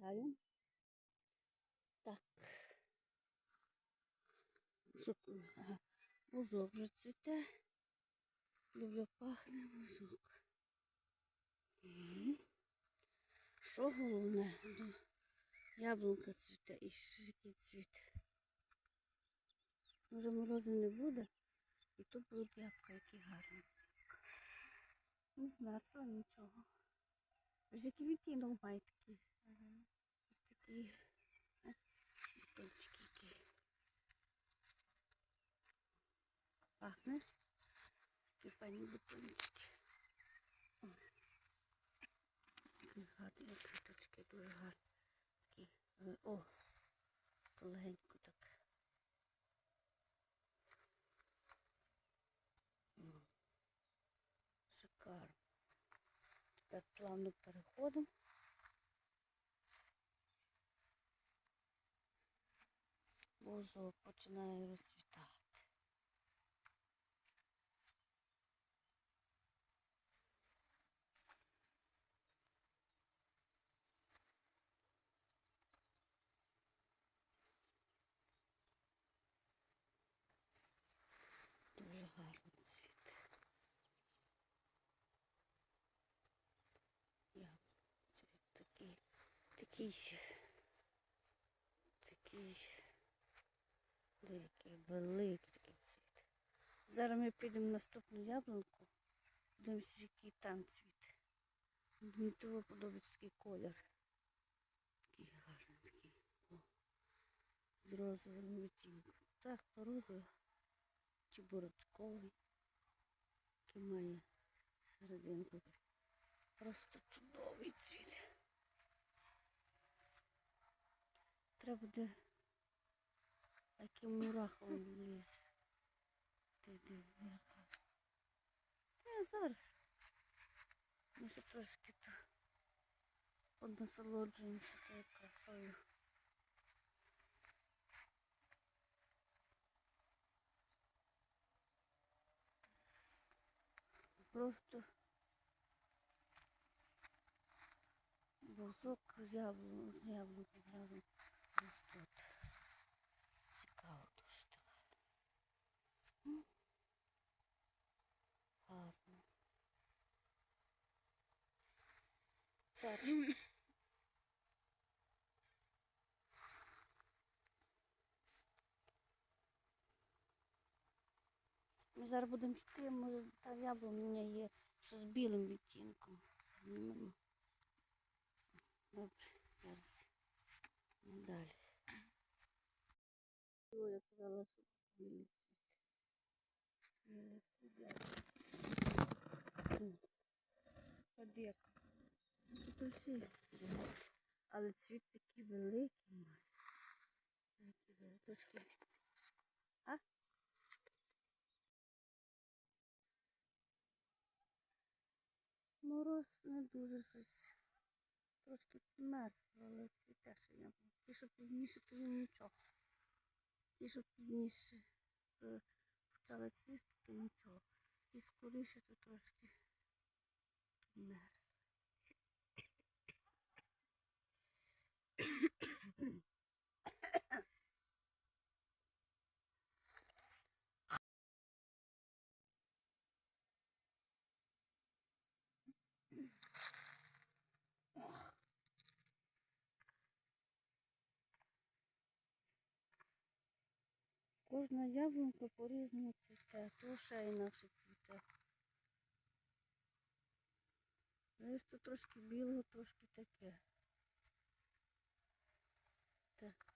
Вітаю. Так. Що тут? Ага. Бузок вже цвіте. Люблю пахне бузок. Що головне? Ну, Яблунка цвіте і шики цвіт. Може морозу не буде. І тут будуть ябка, які гарні. Не змерзла нічого. Ось який має такий. Ось такі е, бутончики які. Пахне. Такі файні бутончики. Такі гарні квіточки, дуже гарні. Такі, е, о, легенько так. Шикарно. Тепер плавно переходимо. Бузок починає розцвітати. Дуже гарний цвіт. Я цвіт такий, такий, такий, деякий великий такий цвіт. Зараз ми підемо в наступну яблунку, подивимося, який там цвіт. Мені того подобається такий колір. Такий гарний такий. О, з розовим відтінком. Так, то розовий чи борочковий, який має серединку. Просто чудовий цвіт. Треба буде таким мурахом вліз. Ти диви. Та зараз. Ми ще трошки то поднасолоджуємося тою красою. Просто бузок з яблуком разом ростуть. Зараз. Ми зараз будемо йти, може та яблуня є, що з білим відтінком. Знімемо. Добре, зараз. Ну, далі. О, я казала, що білий цвіт. Білий цвіт. дякую. М. Подека. Тут всі. Але цвіт такий великий має. Такий великий. А? Мороз не дуже щось. Трошки підмерзло, але цвіте ще яблуко. Ті, що пізніше, то нічого. Ті, що пізніше почали цвісти, то нічого. Ті скоріше, то трошки Кожна яблунка по-різному цвіте, туша ще інакше цвіте. Ну, то трошки білого, трошки таке. Так.